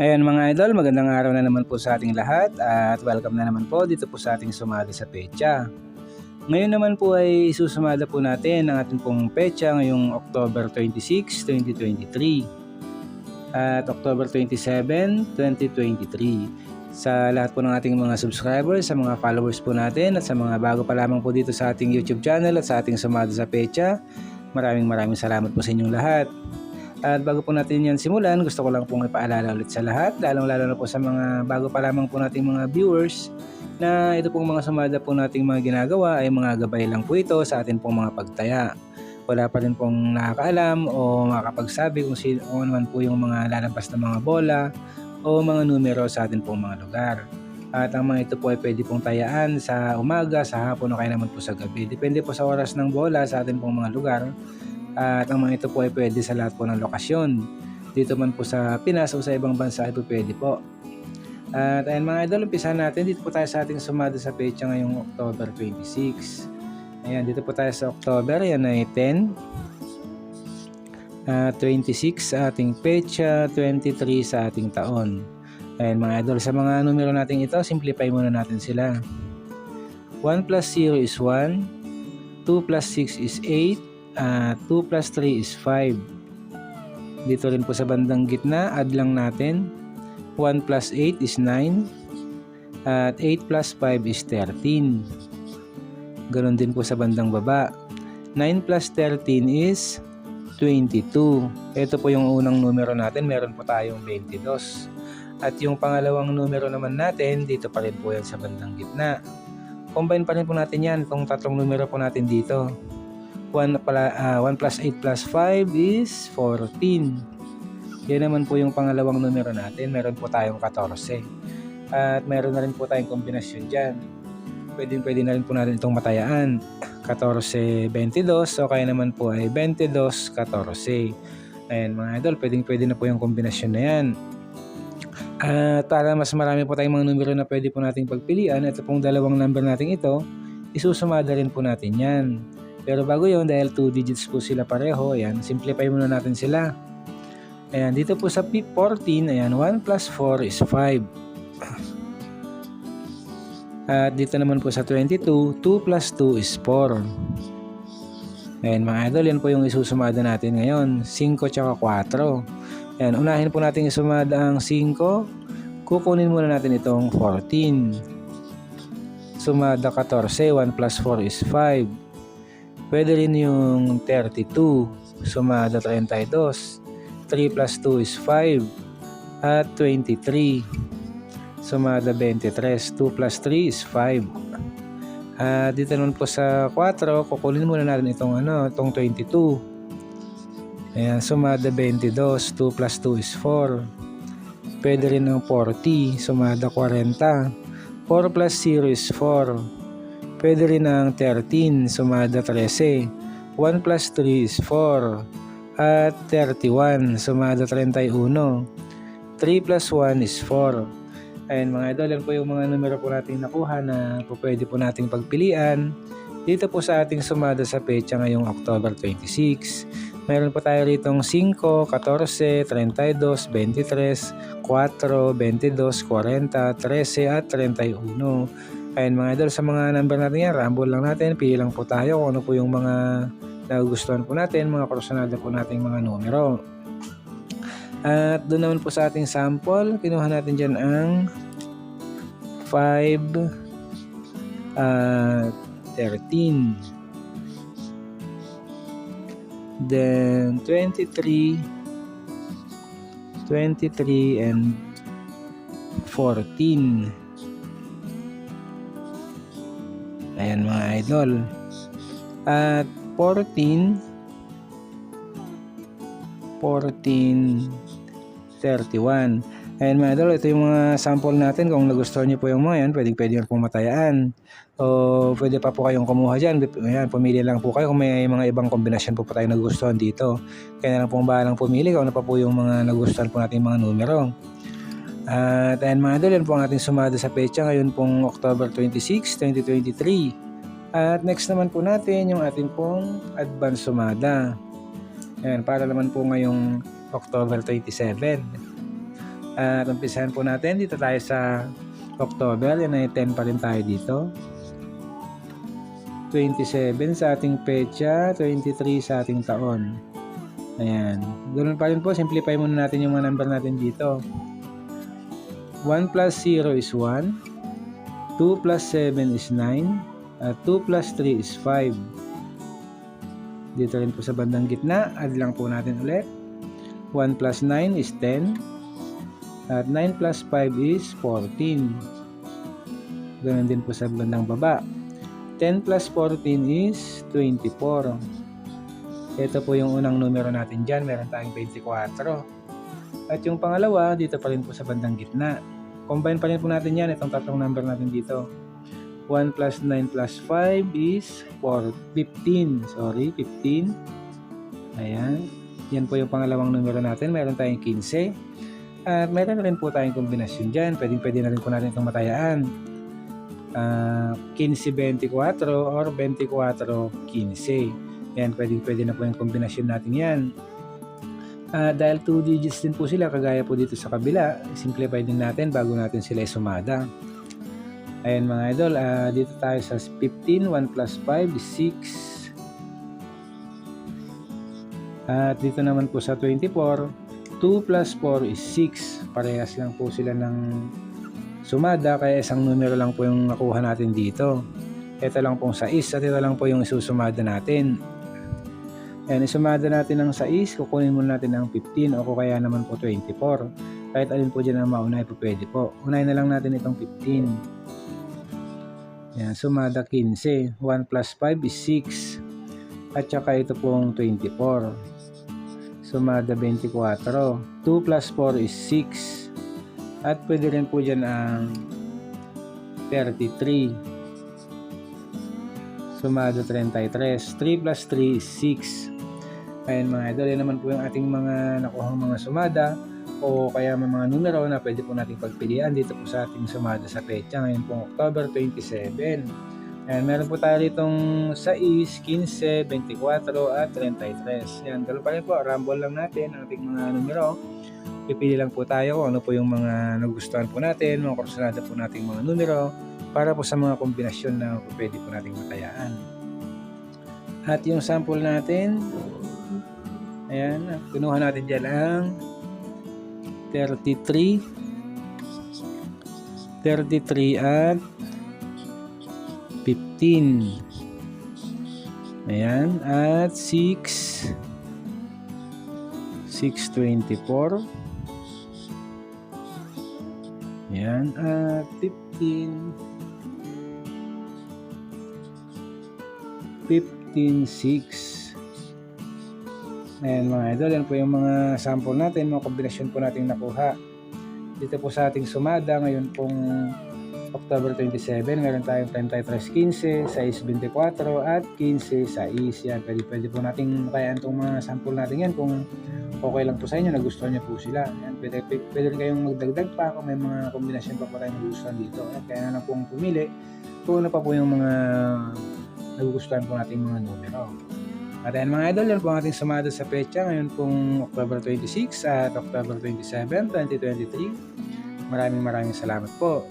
Ayan mga idol, magandang araw na naman po sa ating lahat at welcome na naman po dito po sa ating sumada sa pecha. Ngayon naman po ay isusumada po natin ang ating pong pecha ngayong October 26, 2023 at October 27, 2023. Sa lahat po ng ating mga subscribers, sa mga followers po natin at sa mga bago pa lamang po dito sa ating YouTube channel at sa ating sumada sa pecha, maraming maraming salamat po sa inyong lahat. At bago po natin yan simulan, gusto ko lang pong ipaalala ulit sa lahat, lalong-lalo na po sa mga bago pa lamang po nating mga viewers, na ito pong mga sumada po nating mga ginagawa ay mga gabay lang po ito sa atin pong mga pagtaya. Wala pa rin pong nakakaalam o makakapagsabi kung sino man po yung mga lalabas na mga bola o mga numero sa atin pong mga lugar. At ang mga ito po ay pwede pong tayaan sa umaga, sa hapon o kaya naman po sa gabi. Depende po sa oras ng bola sa atin pong mga lugar. At ang mga ito po ay pwede sa lahat po ng lokasyon. Dito man po sa Pinas o sa ibang bansa ay pwede po. At ayun mga idol, umpisa natin. Dito po tayo sa ating sumada sa pecha ngayong October 26. Ayan, dito po tayo sa October. Yan ay 10. Ah, 26 sa ating pecha, 23 sa ating taon. Ayan mga idol, sa mga numero natin ito, simplify muna natin sila. 1 plus 0 is 1, 2 plus 6 is 8, Ah, 2 plus 3 is 5. Dito rin po sa bandang gitna, add lang natin. 1 plus 8 is 9. At 8 plus 5 is 13. Ganon din po sa bandang baba. 9 plus 13 is 22. Ito po yung unang numero natin. Meron po tayong 22. At yung pangalawang numero naman natin, dito pa rin po yan sa bandang gitna. Combine pa rin po natin yan, itong tatlong numero po natin dito. 1, pala, ah, 1 plus 8 plus 5 is 14. Yan naman po yung pangalawang numero natin. Meron po tayong 14. At meron na rin po tayong kombinasyon dyan. Pwede, pwede na rin po natin itong matayaan. 14, 22. O kaya naman po ay 22, 14. Ayan mga idol, pwedeng pwede na po yung kombinasyon na yan. At para mas marami po tayong mga numero na pwede po nating pagpilian, ito pong dalawang number natin ito, isusumada rin po natin yan. Pero bago yun, dahil 2 digits po sila pareho, ayan, simplify muna natin sila. Ayan, dito po sa P14, ayan, 1 plus 4 is 5. At dito naman po sa 22, 2 plus 2 is 4. Ayan mga idol, yan po yung isusumada natin ngayon, 5 tsaka 4. Ayan, unahin po natin isumada ang 5, kukunin muna natin itong 14. Sumada 14, 1 plus 4 is 5. Pwede rin yung 32, sumada 32. 3 plus 2 is 5. At 23, sumada 23. 2 plus 3 is 5. At dito naman po sa 4, kukunin muna natin itong, ano, itong 22. Ayan, sumada 22. 2 plus 2 is 4. Pwede rin ng 40, sumada 40. 4 plus 0 is 4. Pwede rin ng 13, sumada 13. 1 plus 3 is 4. At 31, sumada 31. 3 plus 1 is 4. Ayan mga idol, yan po yung mga numero po natin nakuha na po pwede po nating pagpilian. Dito po sa ating sumada sa pecha ngayong October 26. Meron po tayo ritong 5, 14, 32, 23, 4, 22, 40, 13 at 31. Ayan mga idol, sa mga number natin yan, rumble lang natin, pili lang po tayo kung ano po yung mga nagugustuhan po natin, mga personal po nating mga numero. At doon naman po sa ating sample, kinuha natin dyan ang 5, uh, 13, then 23, 23, and 14. Ayan mga idol. At 14 14 31. Ayan mga idol, ito yung mga sample natin. Kung nagustuhan niyo po yung mga yan, pwedeng pwede yan pong matayaan. O pwede pa po kayong kumuha dyan. Ayan, pumili lang po kayo kung may mga ibang kombinasyon po pa tayo nagustuhan dito. Kaya na lang pong bahalang pumili kung ano pa po yung mga nagustuhan po natin mga numero. At ayan mga idol, yan po ang ating sumada sa pecha ngayon pong October 26, 2023. At next naman po natin yung ating pong advance sumada. Ayan, para naman po ngayong October 27. At umpisahan po natin dito tayo sa October. Yan ay 10 pa rin tayo dito. 27 sa ating pecha, 23 sa ating taon. Ayan. Ganun pa rin po, simplify muna natin yung mga number natin dito. 1 plus 0 is 1. 2 plus 7 is 9. At 2 plus 3 is 5. Dito rin po sa bandang gitna, add lang po natin ulit. 1 plus 9 is 10. At 9 plus 5 is 14. Ganun din po sa bandang baba. 10 plus 14 is 24. Ito po yung unang numero natin dyan. Meron tayong 24. At yung pangalawa, dito pa rin po sa bandang gitna. Combine pa rin po natin yan. Itong tatlong number natin dito. 1 plus 9 plus 5 is 4, 15. Sorry, 15. Ayan. Yan po yung pangalawang numero natin. Meron tayong 15. At meron rin po tayong kombinasyon dyan. Pwedeng pwede na rin po natin itong matayaan. Ah, 15-24 or 24-15. Yan, pwede, pwede na po yung kombinasyon natin yan. Ah, dahil 2 digits din po sila, kagaya po dito sa kabila, simplify din natin bago natin sila isumada. Ayan mga idol, ah, dito tayo sa 15, 1 plus 5 is 6. At dito naman po sa 24, 2 plus 4 is 6. Parehas lang po sila ng sumada kaya isang numero lang po yung nakuha natin dito. Ito lang pong 6 at ito lang po yung isusumada natin. Ayan, isumada natin ng 6, kukunin muna natin ng 15 o kaya naman po 24. Kahit alin po dyan ang maunay po pwede po. Unahin na lang natin itong 15. Ayan, sumada 15. 1 plus 5 is 6. At saka ito pong 24. Sumada 24. 2 plus 4 is 6. At pwede rin po dyan ang 33. Sumado 33. 3 plus 3 is 6. Ayan mga idol, yan naman po yung ating mga nakuhang mga sumada o kaya may mga numero na pwede po nating pagpilian dito po sa ating sumada sa pecha ngayon po October 27. Ayan, meron po tayo ditong 6, 15, 24 at 33. Yan, ganoon pa rin po, rumble lang natin ang ating mga numero. Pipili lang po tayo kung ano po yung mga nagustuhan po natin, mga kursunada po nating mga numero para po sa mga kombinasyon na pwede po nating matayaan. At yung sample natin, ayan, kinuha natin dyan ang 33, 33 at 15. Ayan, at 6, 624. Ayan, at 15. 15.6 Ayan mga idol, yan po yung mga sample natin, mga kombinasyon po natin nakuha. Dito po sa ating sumada, ngayon pong October 27, meron tayong 33.15, 6.24 at 15.6. Yan, pwede, pwede po natin kayaan itong mga sample natin yan kung okay lang po sa inyo, nagustuhan niyo po sila. Yan, pwede, pwede, rin kayong magdagdag pa kung may mga kombinasyon pa po tayong nagustuhan dito. At kaya na lang pong pumili kung ano pa po yung mga nagugustuhan po nating mga numero. At ayan mga idol, yan po ang ating sumada sa pecha ngayon pong October 26 at October 27, 2023. Maraming maraming salamat po.